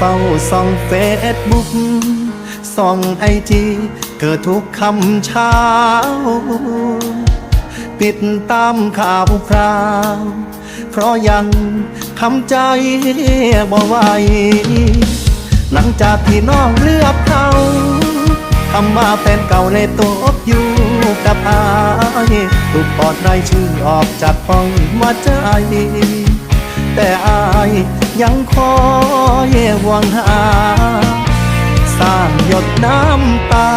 เฝ้าส่องเฟซบุ๊กส่องไอจีเกิดทุกคำเช้า ปิดตามข่าวคราว เพราะยังทำใจบ่ไหวหลังจากที่น้องเลือกเขาคำว่าแฟนเก่าในตัวอบอยู่กับอายถูกปอดรายชื่อออกจากป้องมาใจ แต่อายยังคอยหวังหา สร้างหยดน้ำตา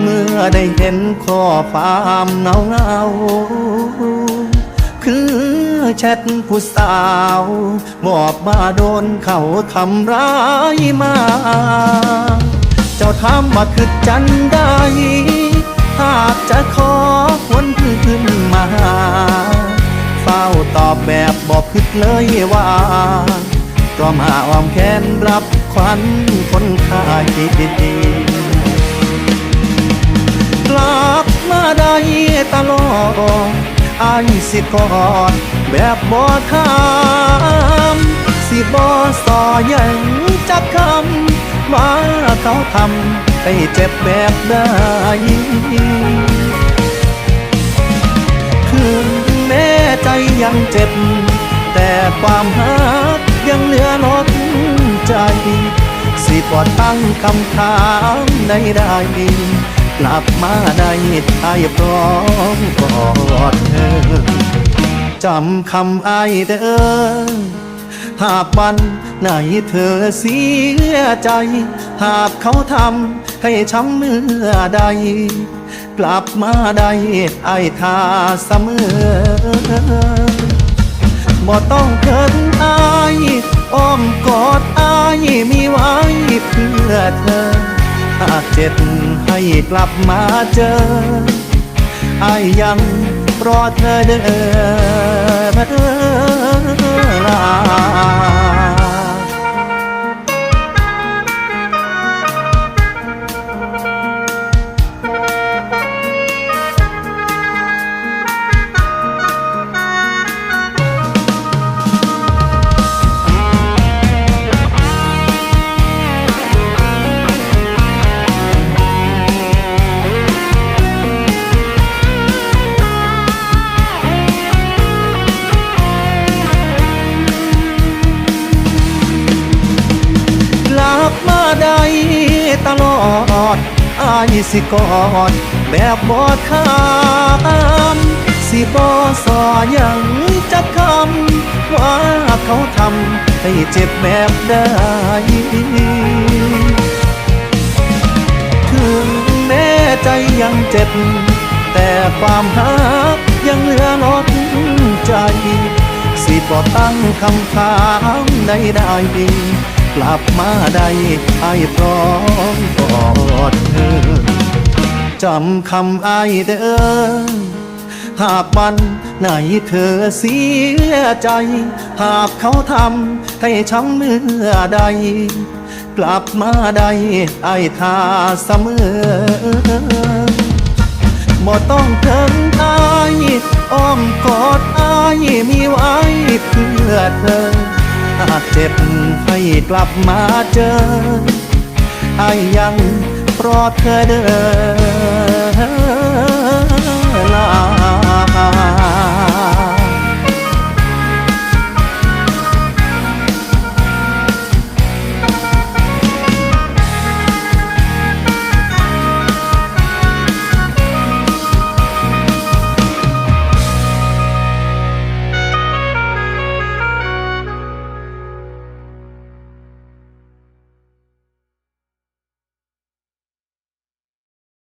เมื่อได้เห็นข้อความเงาเงาคือแชทผู้สาวบอกมาโดนเขาทำร้ายมา เจ้าถามว่าคือจันได้ คิดเลยว่าก็มาอ้อมแขนรับควันคนขายดีกลับมาได้ตลอดอายสิกอดแบบบ่ถามสิบ่สอยังจักคำว่าเขาทำให้เจ็บแบบใดถึงแม้ใจยังเจ็บ ความหักยังเหลือล้นใจ สิปลอดตั้งคำถามใดๆกลับมาได้ไอ้พร้อมกอดเธอจำคำไอ้เด้อหากวันไหนเธอเสียใจ หากเขาทำให้ช้ำเมื่อใด กลับมาได้ไอ้ท่าเสมอ บ่ต้องเขินอายอ้อมกอดอายมีไว้เพื่อเธอ หากเจ็บให้กลับมาเจออายยังรอเธอเดินลาายสิกอดแบบบอถามสิบอสอยังจักคำว่าเขาทำให้เจ็บแบบใดถึงแม้ใจยังเจ็บ แต่ความหักยังเหลือล้นใจ สิบอตั้งคำถามใดๆ กลับมาได้ไอ้พร้อมกอดเธอจำคำไอ้ายเด้อหากวันไหนเธอเสียใจ หากเขาทำให้ช้ำเมื่อใด กลับมาได้ไอ้ท่าเสมอบ่ต้องเถิงอายอ้อมกอดอายมีไว้เพื่อเธอ หากเจ็บให้กลับมาเจออายยังรอเธอเดินลา